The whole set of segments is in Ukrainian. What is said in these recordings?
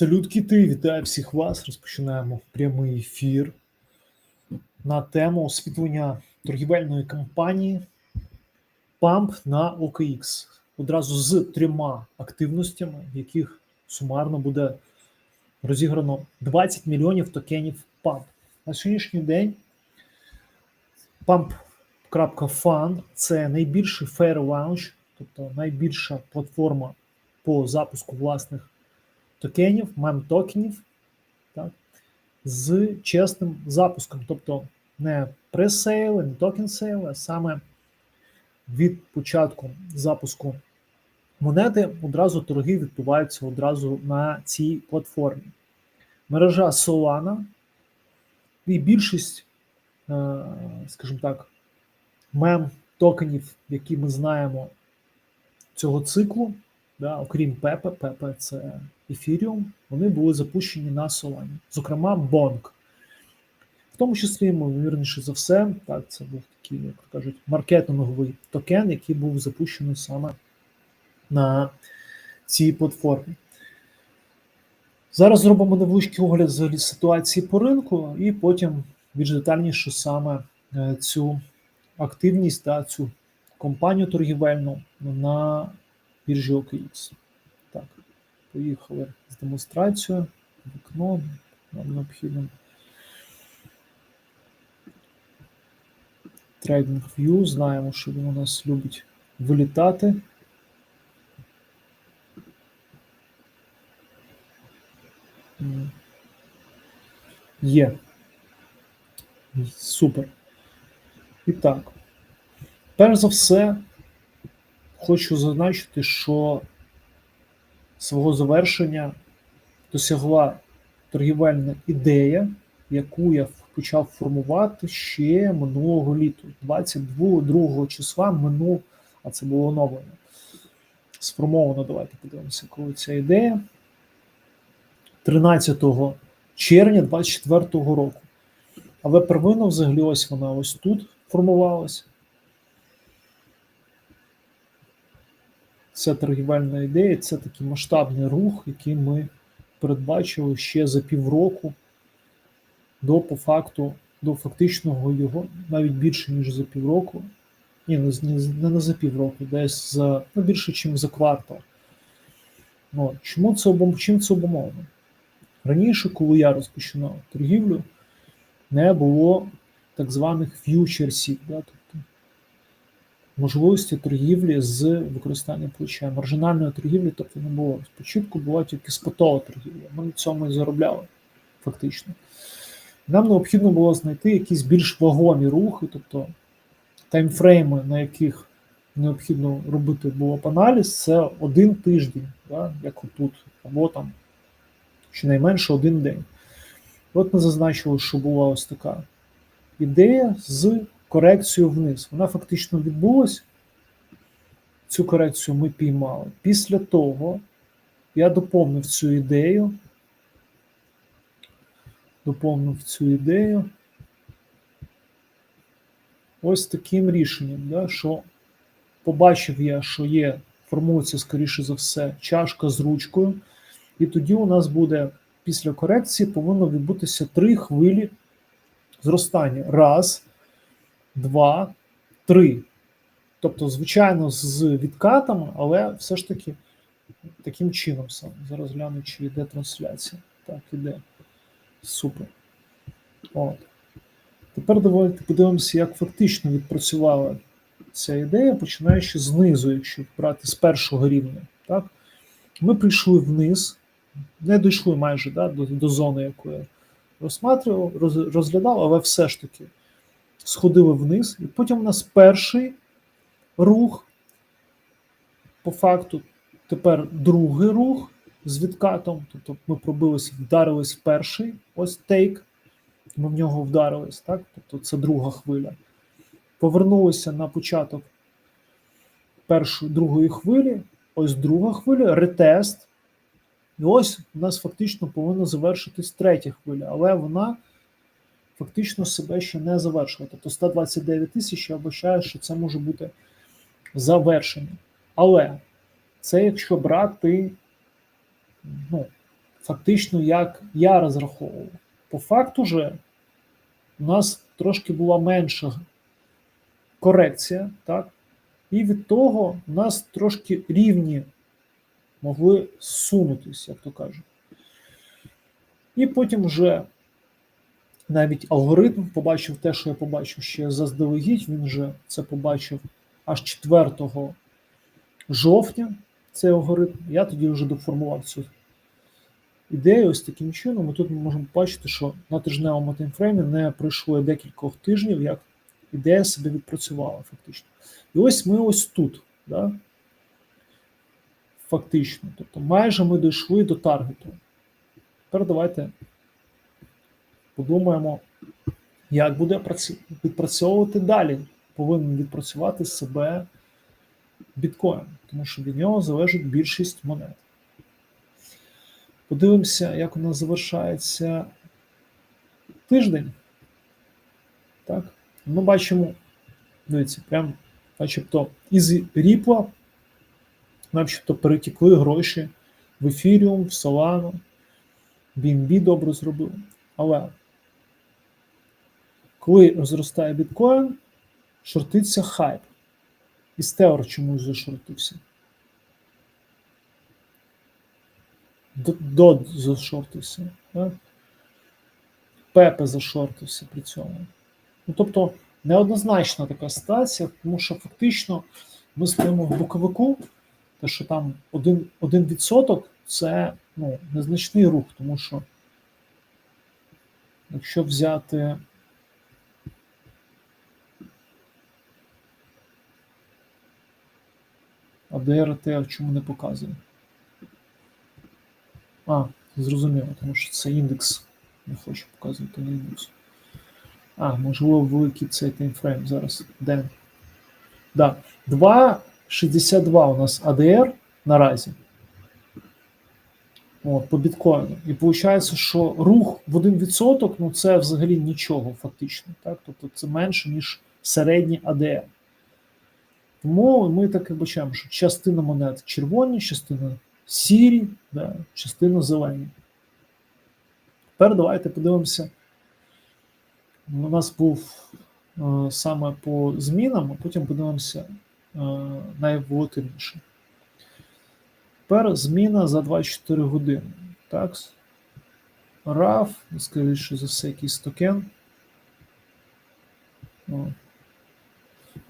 Салют кіти, вітаю всіх вас. Розпочинаємо прямий ефір на тему освітлення торгівельної кампанії PAMP на OKX. Одразу з трьома активностями, в яких сумарно буде розіграно 20 мільйонів токенів PAMP. На сьогоднішній день pump.fun – це найбільший fair launch, тобто найбільша платформа по запуску власних токенів, мем-токенів, так, з чесним запуском. Тобто не пресейл, не токен сейл, а саме від початку запуску монети одразу торги відбуваються одразу на цій платформі. Мережа Solana і більшість, е, скажімо так, мем-токенів, які ми знаємо цього циклу, да, окрім Пепе, Пепе це Ethereum, вони були запущені на Solana. Зокрема, Bonk. В тому числі, ймовірніше за все, так, це був такий, як кажуть, маркетинговий токен, який був запущений саме на цій платформі. Зараз зробимо невеличкий огляд взагалі ситуації по ринку, і потім більш детальніше саме е, цю активність та цю компанію торгівельну на біржі OKX. Так, поїхали з демонстрацією. Вікно нам необхідно. Trading View, знаємо, що він у нас любить вилітати. Є. Супер. І так. Перш за все, хочу зазначити, що свого завершення досягла торгівельна ідея, яку я почав формувати ще минулого літа. 22 числа минув, а це було оновлення. Сформовано, давайте подивимося, коли ця ідея. 13 червня 24 року. Але первинно взагалі ось вона ось тут формувалася. Це торгівельна ідея, це такий масштабний рух, який ми передбачили ще за півроку до по факту, до фактичного його, навіть більше, ніж за півроку. Ні, не, не, не за півроку, десь за ну, більше, ніж за квартал. Ну, Чому це обум, чим це обумовлено? Раніше, коли я розпочинав торгівлю, не було так званих ф'ючерсів. Да? Можливості торгівлі з використанням плеча. Маржинальної торгівлі тобто не було. Спочатку була тільки спотова торгівля. Ми на цьому і заробляли, фактично. Нам необхідно було знайти якісь більш вагомі рухи, тобто таймфрейми, на яких необхідно робити було б аналіз, це один тиждень, да, як отут, або там щонайменше один день. От ми зазначили, що була ось така ідея з корекцію вниз. Вона фактично відбулась. Цю корекцію ми піймали. Після того я доповнив цю ідею. Доповнив цю ідею. Ось таким рішенням, да, що побачив я, що є, формується, скоріше за все, чашка з ручкою. І тоді у нас буде після корекції повинно відбутися три хвилі зростання. Раз два, три. Тобто, звичайно, з відкатами, але все ж таки таким чином саме. Зараз гляну, чи йде трансляція. Так, іде. Супер. От. Тепер давайте подивимося, як фактично відпрацювала ця ідея, починаючи знизу, якщо брати з першого рівня. Так? Ми прийшли вниз, не дійшли майже да, до, до зони, яку я розглядав, але все ж таки сходили вниз, і потім у нас перший рух, по факту, тепер другий рух з відкатом. Тобто ми пробилися, вдарились в перший ось тейк, ми в нього вдарились, так? Тобто це друга хвиля. Повернулися на початок першої другої хвилі, ось друга хвиля, ретест. І ось у нас фактично повинна завершитись третя хвиля, але вона фактично себе ще не завершила. Тобто 129 тисяч я вважаю, що це може бути завершення. Але це якщо брати ну, фактично, як я розраховував. По факту же у нас трошки була менша корекція, так? І від того у нас трошки рівні могли зсунутися, як то кажуть. І потім вже навіть алгоритм побачив те, що я побачив ще заздалегідь. Він вже це побачив аж 4 жовтня. Цей алгоритм. Я тоді вже доформував цю ідею ось таким чином. І тут ми можемо бачити, що на тижневому таймфреймі не пройшло декількох тижнів, як ідея себе відпрацювала фактично. І ось ми ось тут. Да? Фактично. Тобто майже ми дійшли до таргету. Тепер давайте подумаємо, як буде відпрацьовувати далі. Повинен відпрацювати себе біткоін, тому що від нього залежить більшість монет. Подивимося, як у нас завершається тиждень. Так, ми бачимо, дивіться, прям, начебто, із ріпла, начебто перетікли гроші в ефіріум, в Solano, BNB добре зробив. Але коли зростає біткоін, шортиться хайп. І Стеор чомусь зашортився. Дод зашортився. Да? Пепе зашортився при цьому. Ну, Тобто неоднозначна така ситуація, тому що фактично ми стоїмо в боковику, те, що там 1%, 1% це ну, незначний рух, тому що якщо взяти А ДРТ чому не показує? А, зрозуміло, тому що це індекс. Не хочу показувати на індекс. А, можливо, великий цей таймфрейм зараз. Де? Да. 2,62 у нас АДР наразі. От, по біткоїну. І виходить, що рух в 1% ну це взагалі нічого, фактично. Так? Тобто це менше, ніж середній АДР. Тому ми так і бачимо, що частина монет червоні, частина сірі, да, частина зелені. Тепер давайте подивимося. У нас був е, саме по змінам, а потім подивимося е, найволатильніше. Тепер зміна за 24 години. Так. RAF, скоріше за все, якийсь токен. О.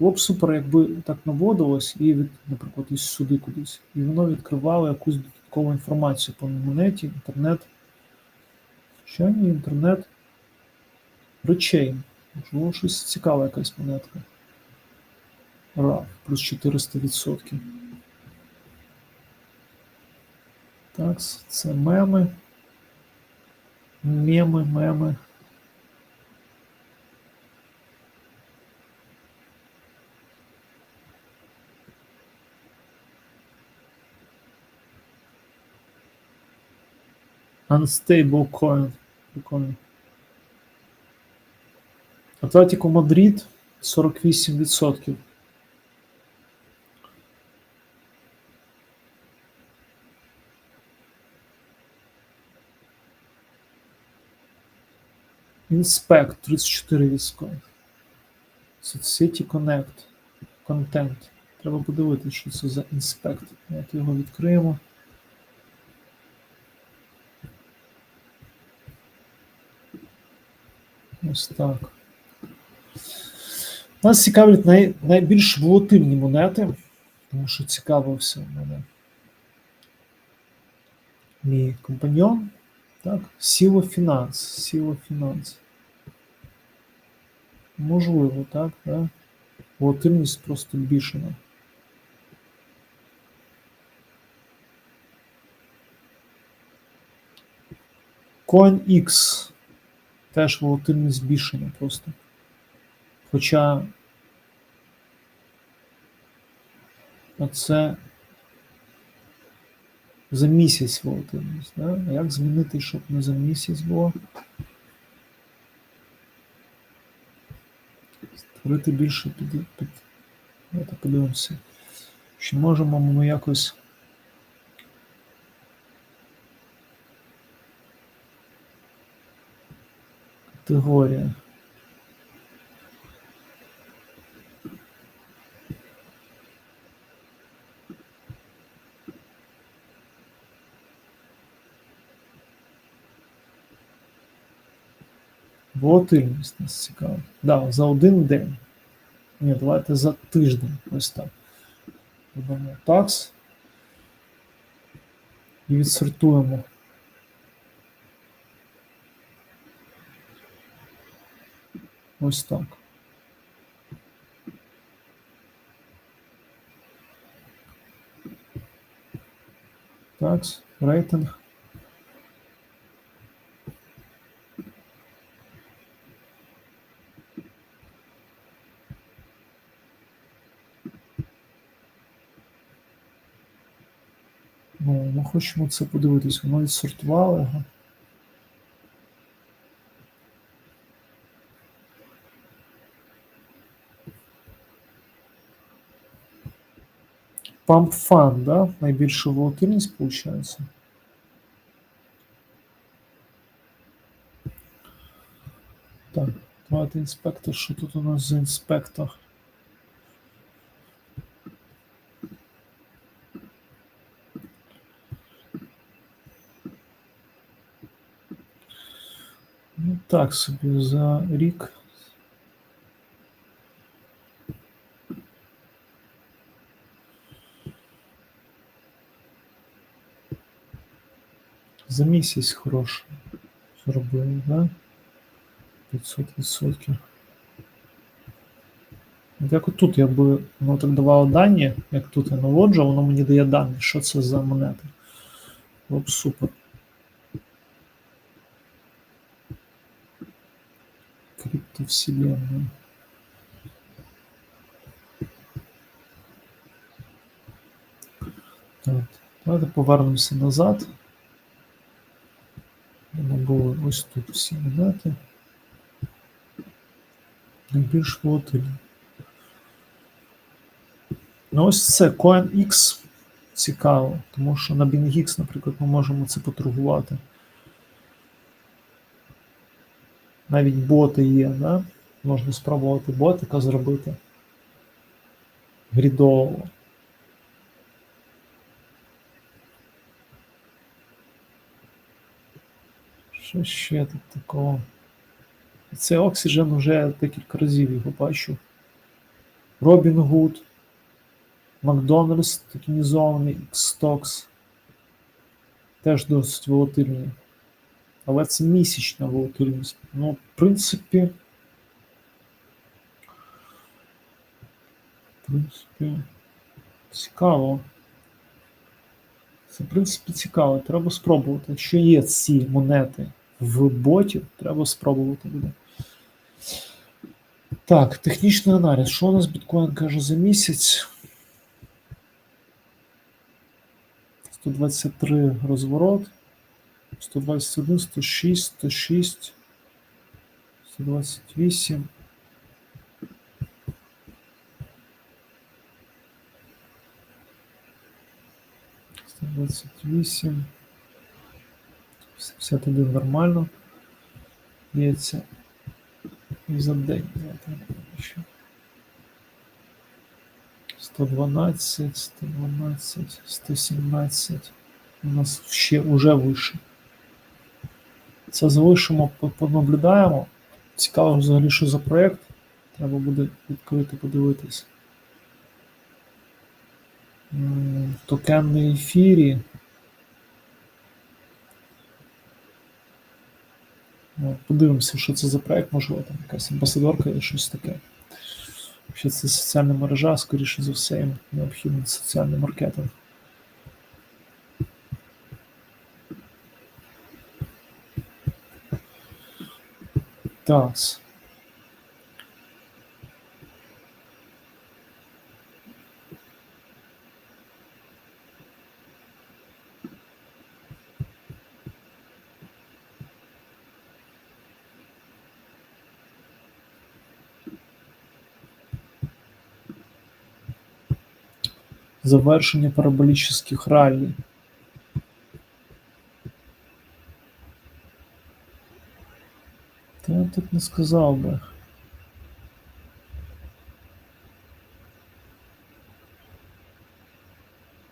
Було б супер, якби так наводилось і, наприклад, із сюди кудись. І воно відкривало якусь додаткову інформацію по монеті, інтернет. Що ні, інтернет речей. Можливо, щось цікаве якась монетка. RAF, плюс 400%. Так, це меми. Меми, меми. Unstable coin. Прикольно. Атлетико Мадрид 48%. Inspect 34%. Соцсеті Connect. Контент. Треба подивитися, що це за інспект. Давайте його відкриємо. Ось так. Нас цікавлять най, найбільш волатильні монети, тому що цікавився в мене мій компаньон. Так, Сіло Фінанс. Сіло Фінанс. Можливо, так, да? Волатильність просто бішена. CoinX. Теж волатильність збільшення просто. Хоча оце за місяць волатильність. Да? А як змінити, щоб не за місяць було? Створити більше під. під... Давайте подивимося. Чи можемо ми якось Категорія. Волатильність нас цікавить. Да, за один день. Ні, давайте за тиждень. Ось так. Додамо такс. І відсортуємо. Ось так. Такс, рейтинг. Ну, ми хочемо це подивитись. Воно відсортувало його. Pump Fun, да? Найбільша волатильність, виходить. Так, давайте інспектор. Що тут у нас за інспектор? Ну, так собі за рік. За місяць хороший зробили, да? 500%. От Як отут я би воно так давало дані, як тут я наводжу, воно мені дає дані, що це за монети. Було б супер. Криптовселенная. Так, давайте повернемося назад. Ось тут всі монети. Найбільш волатильні. Ну ось це CoinX цікаво, тому що на BingX, наприклад, ми можемо це поторгувати. Навіть боти є, да? Можна спробувати ботика зробити. Грідового. Що ще тут такого? Це Oxygen вже декілька разів його бачу. Робін Гуд, Макдональдс токенізований, Xtox. Теж досить волатильний. Але це місячна волатильність. Ну, в принципі. В принципі, цікаво. Це, в принципі, цікаво. Треба спробувати. Якщо є ці монети в боті, треба спробувати буде. Так, технічний аналіз. Що у нас біткоін каже за місяць? 123 розворот. 121, 106, 106, 128. Сто двадцять вісім. 71 нормально. Дається. І за день. давайте 112, 112, 117. У нас ще уже вище. Це залишимо, понаблюдаємо. Цікаво взагалі, що за проєкт. Треба буде відкрити, подивитись. М, Токен на ефірі. Ну, Подивимося, що це за проєкт, можливо, там якась амбасадорка і щось таке. Якщо це соціальна мережа, скоріше за все, їм необхідний соціальний маркетинг. Так. Завершення параболічних раллі. Та я так не сказав би.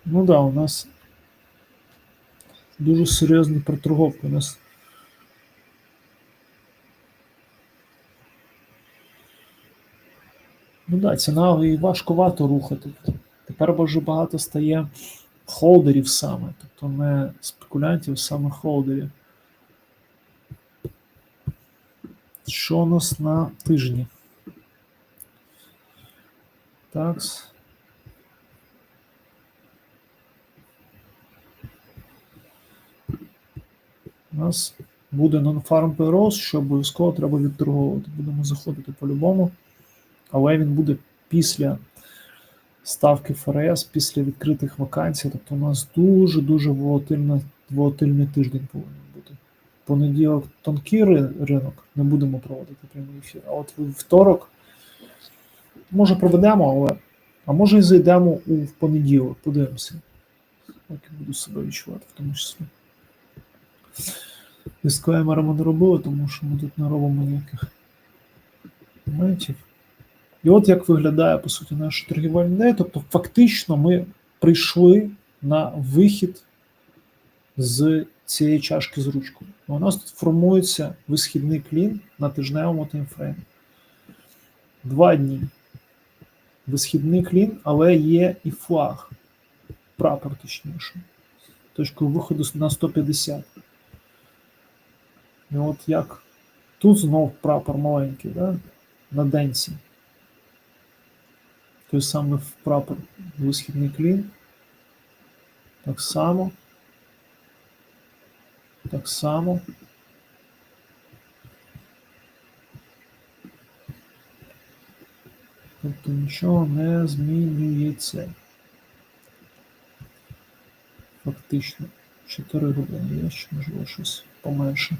Ну да, у нас дуже серйозні проторговки. У нас Ну да, ціна і важкувато рухати. Тепер дуже багато стає холдерів саме, тобто не спекулянтів, саме холдерів. Що у нас на тижні? Такс. У нас буде non-farm payrolls, що обов'язково треба відторговувати. Будемо заходити по-любому, але він буде після ставки ФРС, після відкритих вакансій. Тобто у нас дуже-дуже волатильний тиждень повинен бути. Понеділок тонкий ринок, не будемо проводити прямий ефір. А от вівторок, може проведемо, але а може і зайдемо у понеділок, подивимося. Як я буду себе відчувати в тому числі. Дисклеймера ми не робили, тому що ми тут не робимо ніяких моментів. І от як виглядає, по суті, наш торгівельний день. Тобто, фактично, ми прийшли на вихід з цієї чашки з ручкою. У нас тут формується висхідний клін на тижневому таймфреймі. Два дні. Висхідний клін, але є і флаг. Прапор, точніше. Точкою виходу на 150. І от як тут знов прапор маленький, да? на денці. Той самий прапор висхідний клін. Так само. Так само. Тобто нічого не змінюється. Фактично. 4 години є, ще можливо щось поменше.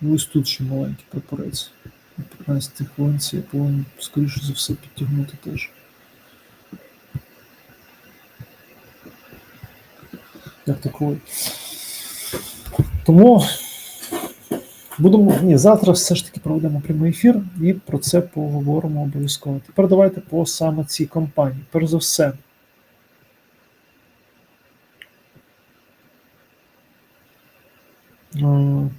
Ну, ось тут ще маленький прапорець. На 15 хвилинці я повинен, скоріше за все, підтягнути теж. Як такої. Тому будемо. Ні, завтра все ж таки проведемо прямий ефір і про це поговоримо обов'язково. Тепер давайте по саме цій компанії. Перш за все. Е,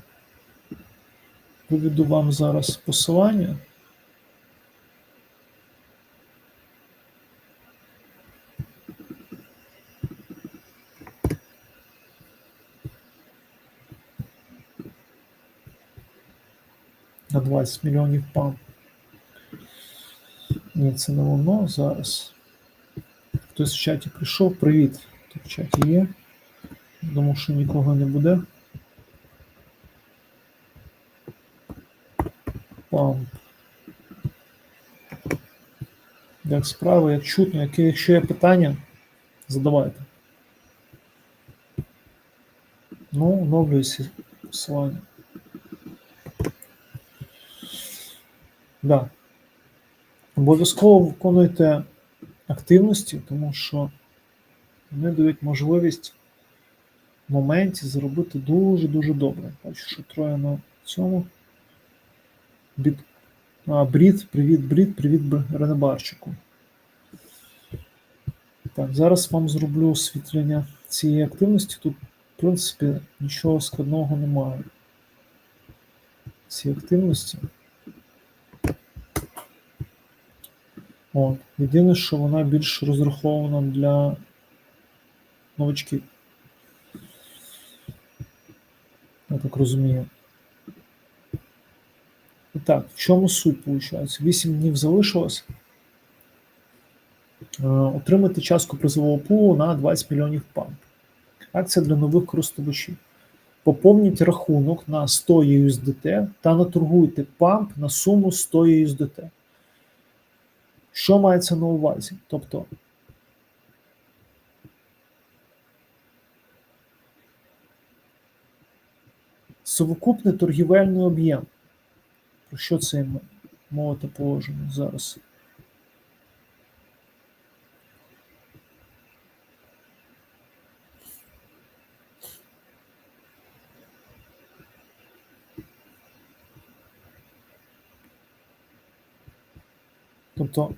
Виведу вам зараз посилання. На 20 мільйонів пам. Ні, це не воно зараз. Хтось в чаті прийшов. Привіт. Хто в чаті є? Думав, що нікого не буде. Пам. Як справи, як чутно, які, якщо є питання, задавайте. Ну, оновлюється посилання. Да. Обов'язково виконуйте активності, тому що вони дають можливість в моменті зробити дуже-дуже добре. Бачу, що троє на цьому. Біт... А, Брід, привіт, Брід, привіт Ренебарчику. Так, зараз вам зроблю освітлення цієї активності. Тут, в принципі, нічого складного немає. Ці активності. От. Єдине, що вона більш розрахована для новачків. Я так розумію. Так, в чому суть виходить? 8 днів залишилось. Е, Отримати частку призового пулу на 20 мільйонів памп. Акція для нових користувачів. Поповніть рахунок на 100 USDT та наторгуйте памп на суму 100 USDT. Що мається на увазі? Тобто совокупний торгівельний об'єм. Про що це мова та положення зараз? Тобто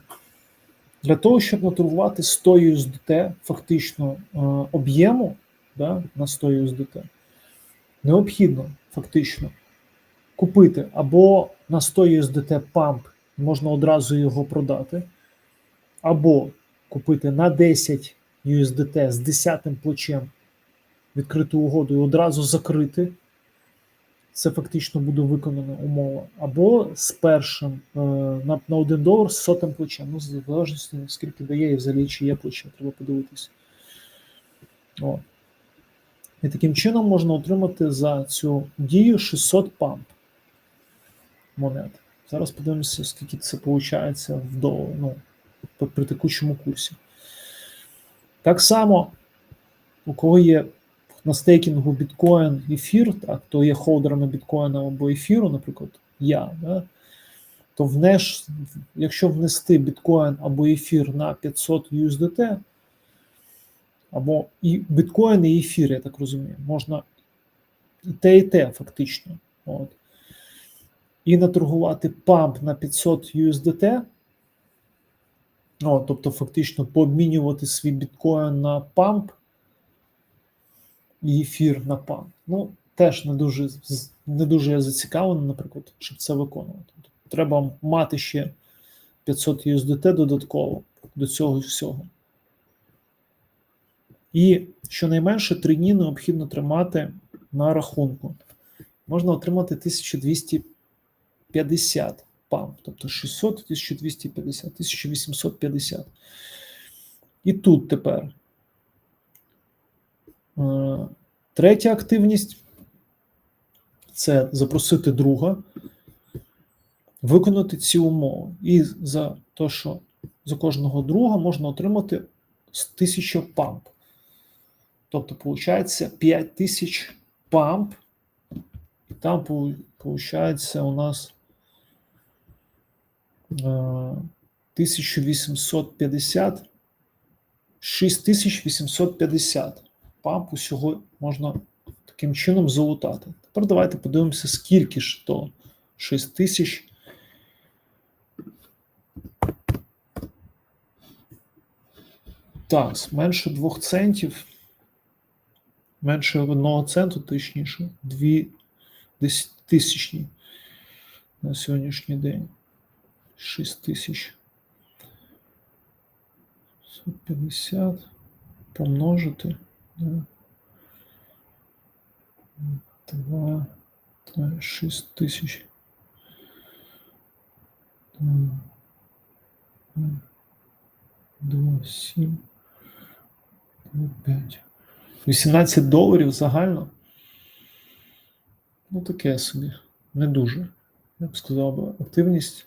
для того, щоб натурувати 100 USDT фактично е, об'єму да, на 100 USDT, необхідно фактично купити або на 100 USDT памп, можна одразу його продати, або купити на 10 USDT з 10 плечем відкриту угоду і одразу закрити. Це фактично буде виконана умова. Або з першим е, на, на 1 долар з сотим плечем. Ну, в залежності, скільки дає і взагалі чи є плече, треба подивитися. І таким чином можна отримати за цю дію 600 памп монет. Зараз подивимося, скільки це виходить в долар, ну, при, текущому курсі. Так само, у кого є на стейкінгу біткоін, ефір, так, то є холдерами біткоїна або ефіру, наприклад, я, да, то внеш, якщо внести біткоін або ефір на 500 USDT, або і біткоін і ефір, я так розумію, можна і те, і те, фактично. От. І наторгувати памп на 500 USDT, О, тобто фактично пообмінювати свій біткоін на памп і ефір на памп. Ну, теж не дуже не дуже я зацікавлений, наприклад, щоб це виконувати. Треба мати ще 500 USDT додатково до цього всього. І щонайменше 3 дні необхідно тримати на рахунку. Можна отримати 1250 памп, тобто 600, 1250, 1850. І тут тепер е, третя активність це запросити друга, виконати ці умови. І за те, що за кожного друга можна отримати 1000 памп. Тобто, виходить 5000 памп. І там виходить у нас 1850, 6850 памп усього можна таким чином залутати. Тепер давайте подивимося, скільки ж то 6000. Так, менше 2 центів. Менше 1 центу, точніше, 2 тисячні на сьогоднішній день. 6 тисяч 50 помножити на 2, 6 тисяч. 2, 7, 5. 18 доларів загально. Ну, таке собі. Не дуже. Я б сказав би, активність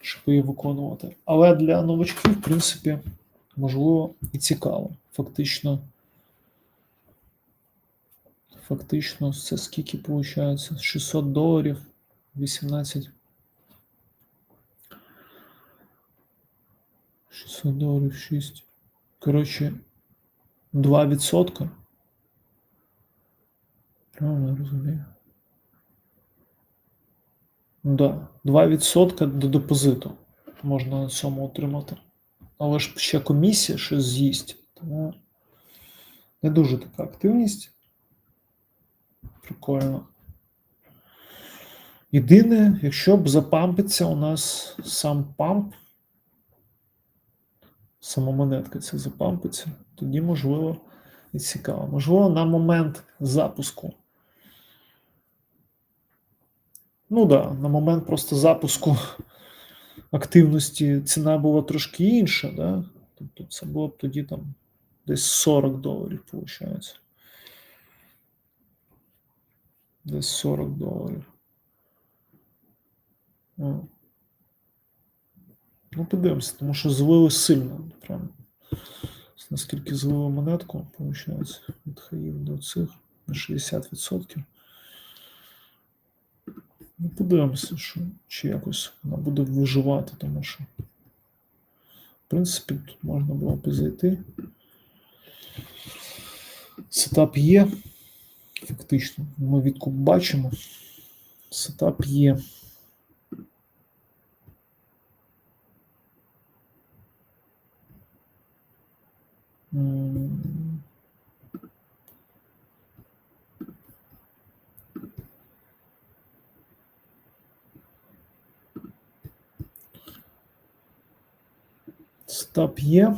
щоб її виконувати. Але для новачків, в принципі, можливо і цікаво. Фактично, фактично, це скільки виходить? 600 доларів, 18. 600 доларів 6. Коротше, 2%. Правильно розумію. Да, 2% до депозиту можна на цьому отримати. Але ж ще комісія щось з'їсть, тому не дуже така активність. Прикольно. Єдине, якщо б запампиться у нас сам памп, сама монетка ця запампиться, тоді можливо і цікаво. Можливо, на момент запуску. Ну да, на момент просто запуску активності ціна була трошки інша, да? Тобто це було б тоді там десь 40 доларів, виходить. Десь 40 доларів. Ну, подивимося, тому що злили сильно. Прям. Наскільки злили монетку, виходить, від хаїв до цих на 60%. Ну, подивимося, що чи якось вона буде виживати, тому що, в принципі, тут можна було б зайти. Сетап є. Фактично, ми відкуп бачимо. Сетап є. Стап є,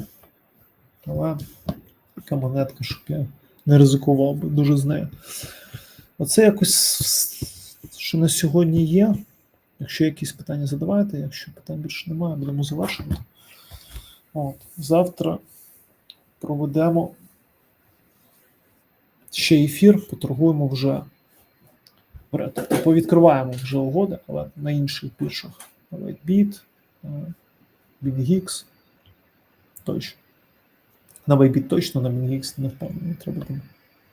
але така монетка, щоб я не ризикував би дуже з нею. Оце якось, що на сьогодні є. Якщо якісь питання задавайте, якщо питань більше немає, будемо завершувати. От, завтра проведемо ще ефір, поторгуємо вже. Повідкриваємо вже угоди, але на інших біржах. Whitebit, BingX, точно. На Bybit точно, на BingX не впевнений. Треба там.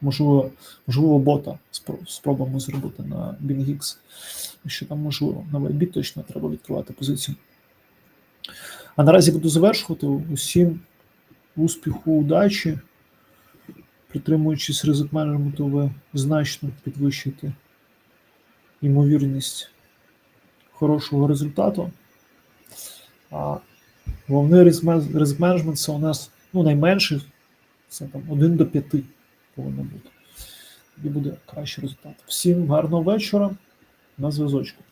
Можливо, можливо, бота спро- спробуємо зробити на BingX. Якщо там можливо, на Bybit точно треба відкривати позицію. А наразі буду завершувати. Усім успіху, удачі. Притримуючись ризик менеджменту, ви значно підвищите ймовірність хорошого результату. Головний ризик менеджмент це у нас ну, найменший, це там 1 до 5 повинно бути. І буде кращий результат. Всім гарного вечора. На зв'язочку.